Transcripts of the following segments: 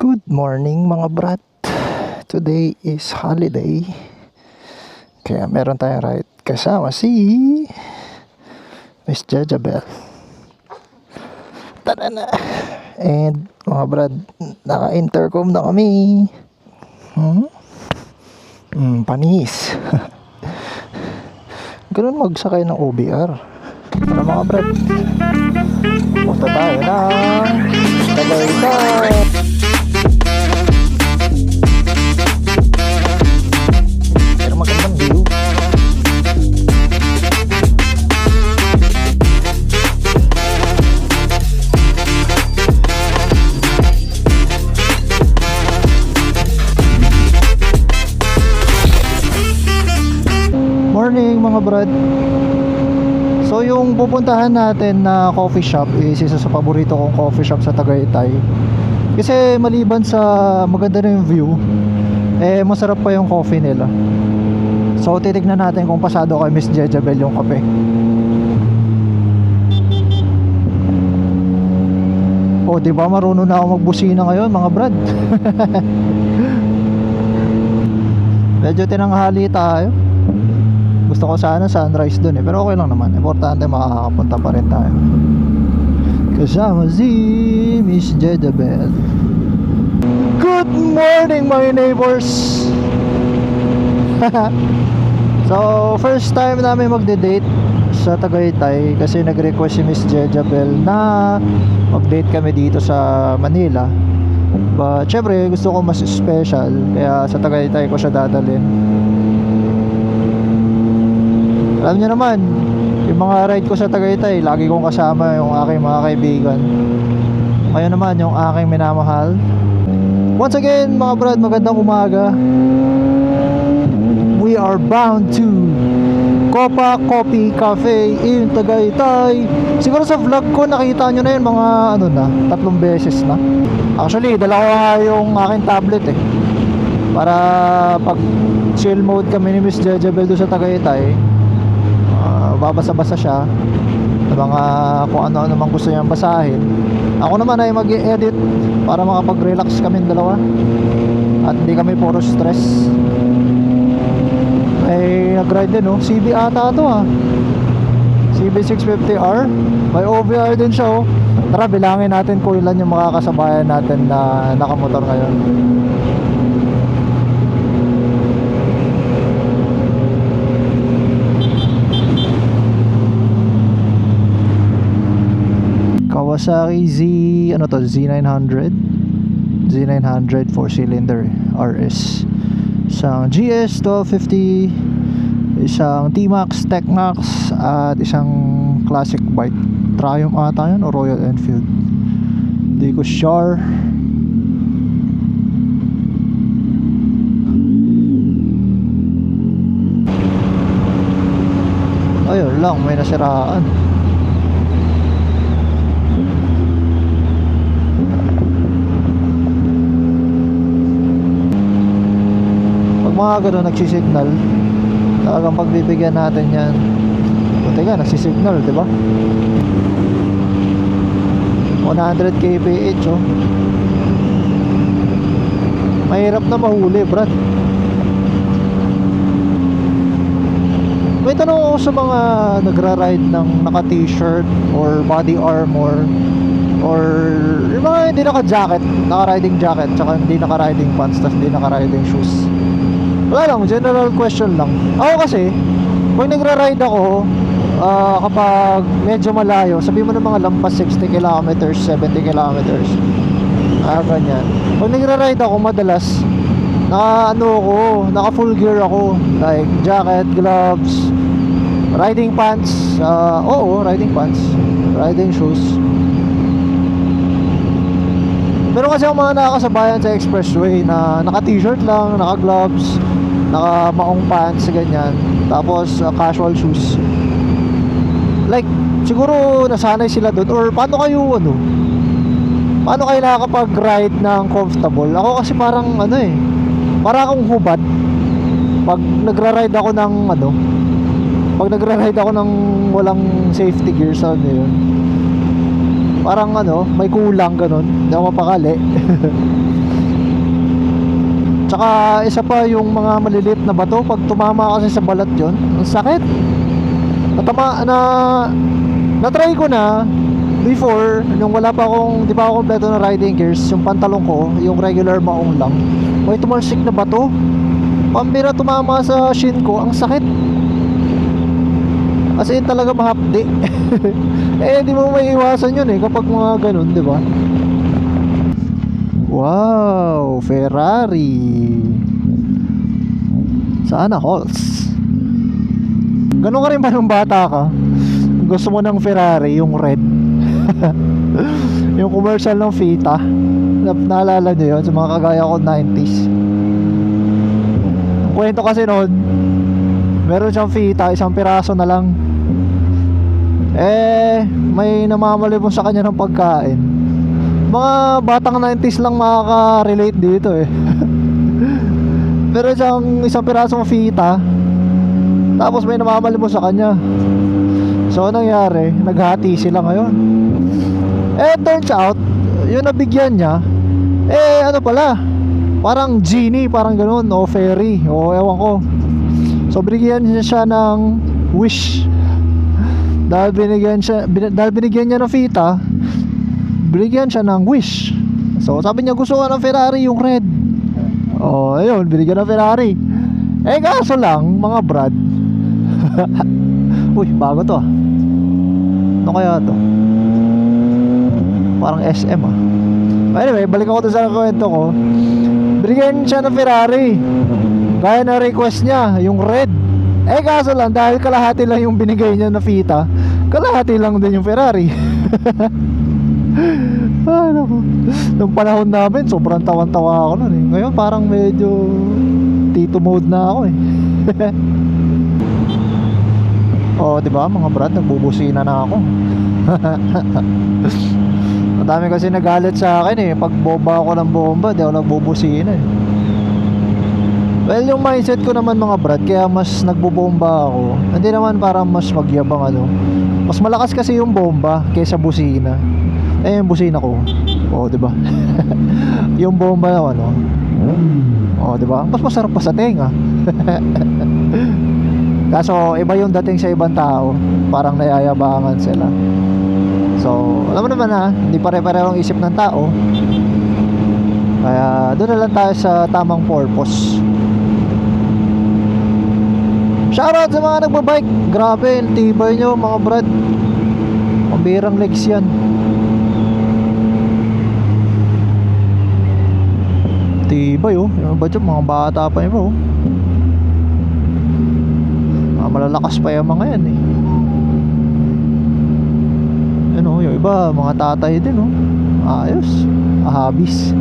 Good morning mga brat. Today is holiday. Kaya meron tayong ride kasama si Miss Jajabel. Tara na. And mga brad, naka-intercom na kami. Hmm? Hmm, panis. Ganun magsakay ng OBR. Tara mga brad. Punta tayo na. Tagaytay. Morning mga brad. So yung pupuntahan natin na coffee shop is isa sa paborito kong coffee shop sa Tagaytay. Kasi maliban sa maganda na yung view, eh masarap pa yung coffee nila. So titignan natin kung pasado kay Miss Jejabel yung kape. O, di ba marunong na ako magbusina ngayon, mga brad? Medyo tinanghali tayo. Gusto ko sana sunrise dun eh, pero okay lang naman. Importante makakapunta pa rin tayo. Kasama si Miss Jejabel. Good morning, my neighbors! so, first time namin magde-date sa Tagaytay kasi nag-request si Miss Jejabel na mag-date kami dito sa Manila. But, syempre, gusto ko mas special kaya sa Tagaytay ko siya dadalhin. Alam niyo naman, yung mga ride ko sa Tagaytay, lagi kong kasama yung aking mga kaibigan. Ngayon naman, yung aking minamahal. Once again, mga brad, magandang umaga. We are bound to Copa Coffee Cafe in Tagaytay. Siguro sa vlog ko nakita nyo na yun mga ano na, tatlong beses na. Actually, dala nga yung aking tablet eh. Para pag chill mode kami ni Miss Jejabel doon sa Tagaytay, ah, babasa-basa siya ng mga kung ano-ano mang gusto niyang basahin. Ako naman ay mag-edit para makapag-relax kami dalawa. At hindi kami puro stress. Ay nag-ride din oh. CB ata to ah. CB650R. May OVR din siya oh. Tara bilangin natin kung ilan yung makakasabayan natin na nakamotor ngayon. Kawasaki Z ano to Z900 Z900 4 cylinder RS isang GS 1250 isang T-Max Tech-Max at isang classic bike. Triumph ata yun o Royal Enfield? Hindi ko sure. Ayun lang may nasiraan mga ganun nagsisignal talagang pagbibigyan natin yan. O teka nagsisignal di ba? 100 kph oh. Mahirap na mahuli brad. May tanong ako sa mga nagra-ride ng naka t-shirt or body armor or yung mga hindi naka-jacket naka-riding jacket tsaka hindi naka-riding pants tapos hindi naka-riding shoes wala lang, general question lang. Ako kasi, pag nagra-ride ako, ah, kapag medyo malayo, sabi mo ng mga lampas 60 kilometers, 70 kilometers, ah, ganyan. Pag nagra-ride ako, madalas, naka ano ako, naka full gear ako. Like, jacket, gloves, riding pants, ah, oo, riding pants, riding shoes. Pero kasi ang mga nakakasabayan sa expressway na naka-t-shirt lang, naka-gloves, naka-maong pants, ganyan. Tapos uh, casual shoes. Like, siguro nasanay sila doon or paano kayo ano? Paano kayo nakakapag-ride ng comfortable? Ako kasi parang ano eh, para akong hubad. Pag nagra-ride ako ng ano, pag nagra-ride ako ng walang safety gear sa ano yun, parang ano, may kulang ganun. Hindi ako mapakali. Tsaka isa pa yung mga maliliit na bato pag tumama kasi sa balat yon, ang sakit. Natama na na-try ko na before nung wala pa akong di pa ako kompleto ng riding gears, yung pantalon ko, yung regular maong lang. May tumalsik na bato. Pambira tumama sa shin ko, ang sakit. As in talaga mahapdi. eh di mo may iwasan yun eh kapag mga ganun, di ba? Wow, Ferrari. Sana Halls. Ganun ka rin ba nung bata ka? Gusto mo ng Ferrari, yung red. yung commercial ng Fita. Na, naalala nyo yun sa mga kagaya ko 90s. Ang kwento kasi noon, meron siyang Fita, isang piraso na lang. Eh, may namamalibon sa kanya ng pagkain. Mga batang 90s lang makaka-relate dito eh. Pero siyang isang pirasong Fita, tapos may namamalibon sa kanya. So, anong nangyari? Naghati sila ngayon. Eh, turns out, yung nabigyan niya, eh, ano pala, parang genie, parang ganun, o fairy, o ewan ko. So, binigyan niya siya ng wish. Dahil binigyan siya, bin, dahil binigyan niya ng fita, binigyan siya ng wish. So, sabi niya gusto ko ng Ferrari, yung red. Oh, ayun, binigyan ng Ferrari. Eh, kaso lang, mga brad. Uy, bago to ah. Ano kaya to? Parang SM ah. Anyway, balik ako to sa kwento ko. Binigyan siya ng Ferrari. Gaya na request niya, yung red. Eh kaso lang, dahil kalahati lang yung binigay niya na fita, kalahati lang din yung Ferrari. Ay, naku. Nung panahon namin, sobrang tawan-tawa ako nun eh. Ngayon, parang medyo tito mode na ako eh. oh, di ba mga brad, nagbubusina na ako. Madami kasi nagalit sa akin eh. Pag boba ako ng bomba, di ako nagbubusina eh. Well, yung mindset ko naman mga brad, kaya mas nagbobomba ako. Hindi naman para mas magyabang ano. Mas malakas kasi yung bomba kaysa busina. Eh, yung busina ko. Oh, di ba? yung bomba na ano. Oh, di ba? Mas masarap pa sa tenga. Kaso iba yung dating sa ibang tao. Parang nayayabangan sila. So, alam mo naman ha, hindi pare-pareho ang isip ng tao. Kaya doon na lang tayo sa tamang purpose. Shoutout sa mga nagbabike. Grabe, tibay nyo mga brad. Pambirang legs yan. Tibay oh. Yung mga bata pa yun oh. Mga malalakas pa yung mga yan eh. Yan oh, yung iba, mga tatay din oh. Ayos. Ahabis.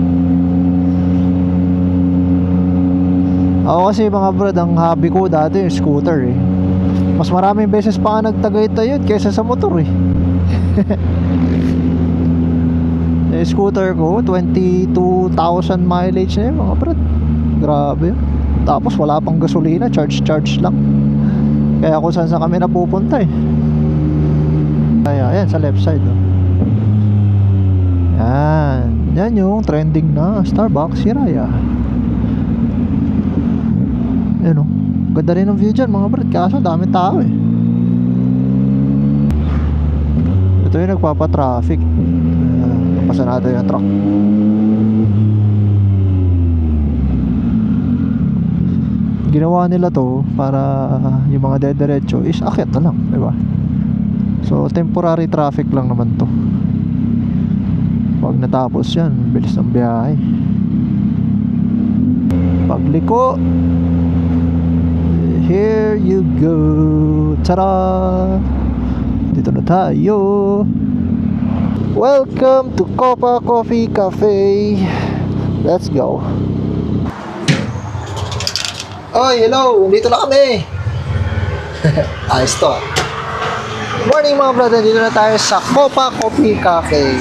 Ako kasi mga brad, ang hobby ko dati yung scooter eh. Mas maraming beses pa nga nagtagaytay yun kaysa sa motor eh. yung scooter ko, 22,000 mileage na yun mga brad. Grabe. Tapos wala pang gasolina, charge-charge lang. Kaya kung saan saan kami napupunta eh. Kaya, ayan sa left side oh. Yan. Yan yung trending na Starbucks Hiraya. Yan o. Ganda rin ang view dyan mga brad. Kaso dami tao eh. Ito yung nagpapatraffic. Napasa natin yung truck. Ginawa nila to para yung mga dediretso is akit na lang, di ba? So temporary traffic lang naman to. Pag natapos yan, bilis ng biyahe. Pagliko, Here you go. Tara! Dito na tayo. Welcome to Copa Coffee Cafe. Let's go. Oy, hello. Dito na kami. Ayos to. Morning mga brother. Dito na tayo sa Copa Coffee Cafe.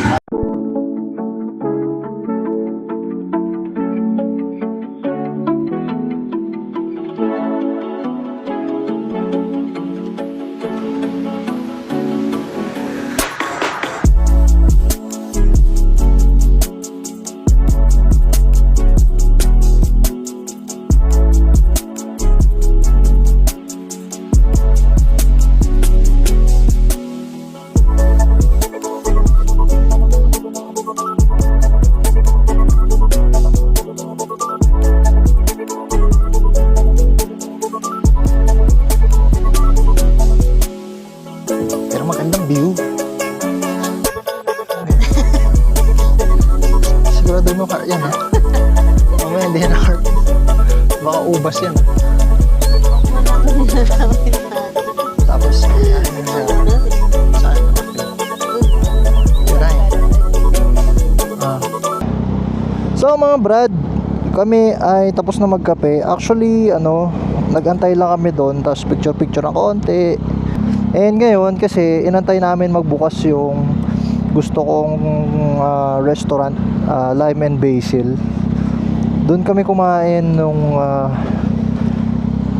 view. Sigurado mo ka, yan ha. Mamaya hindi yan heart. Baka ubas yan. Tapos, ano yan. Saan? Yan. Ah. So mga Brad, kami ay tapos na magkape. Actually, ano, nagantay lang kami doon, tapos picture-picture ng konti. And ngayon, kasi inantay namin magbukas yung gusto kong ah, restaurant, ah, Lime and Basil. Doon kami kumain nung ah,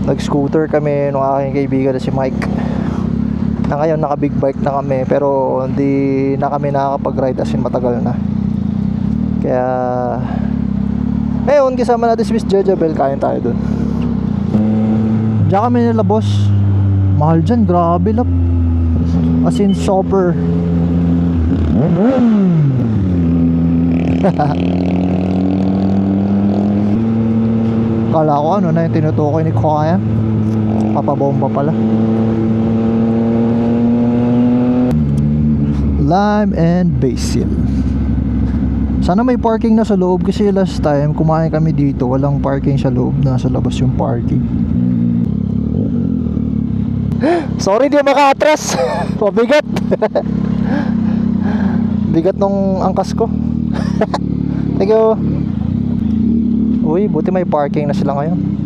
nag-scooter kami nung aking kaibigan na si Mike. Na ngayon naka big bike na kami pero hindi na kami nakakapag-ride as in matagal na. Kaya ngayon kasama natin si Miss Jejabel kain tayo dun. Diyan kami nila boss. Mahal dyan, grabe lap. As in super. Kala ko ano na yung tinutukoy ni Kuya. Papabomba pala. Lime and basil. Sana may parking na sa loob kasi last time kumain kami dito, walang parking sa loob, nasa labas yung parking. Sorry di maka-atras. Mabigat. Bigat nung angkas ko. Thank you. Uy, buti may parking na sila ngayon.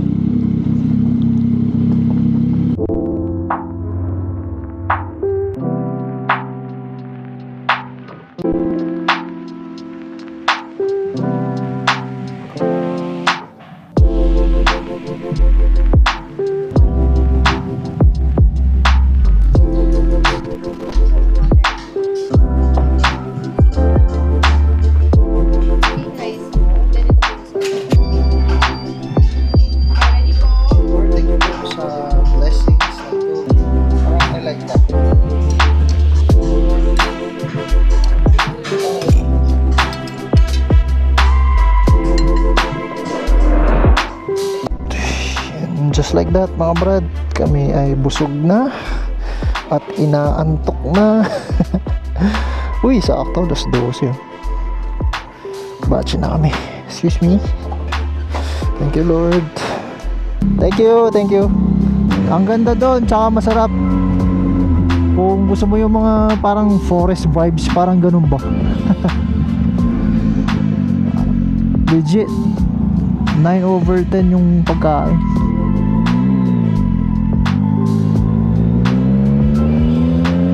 Like that mga brad, kami ay busog na at inaantok na. Uy, sakto, das 12 yun. Batch na kami. Excuse me. Thank you Lord. Thank you, thank you. Ang ganda doon, tsaka masarap. Kung gusto mo yung mga parang forest vibes, parang ganun ba? Legit. 9 over 10 yung pagkain.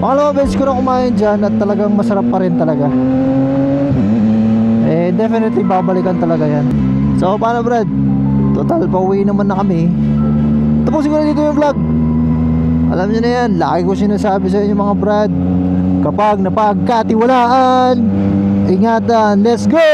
Pangalawang beses ko na kumain dyan at talagang masarap pa rin talaga. Eh, definitely babalikan talaga yan. So, paano Brad? Total, pauwi naman na kami. Tapusin ko na dito yung vlog. Alam niyo na yan, lagi ko sinasabi sa inyo mga brad. Kapag napagkatiwalaan, ingatan, let's go!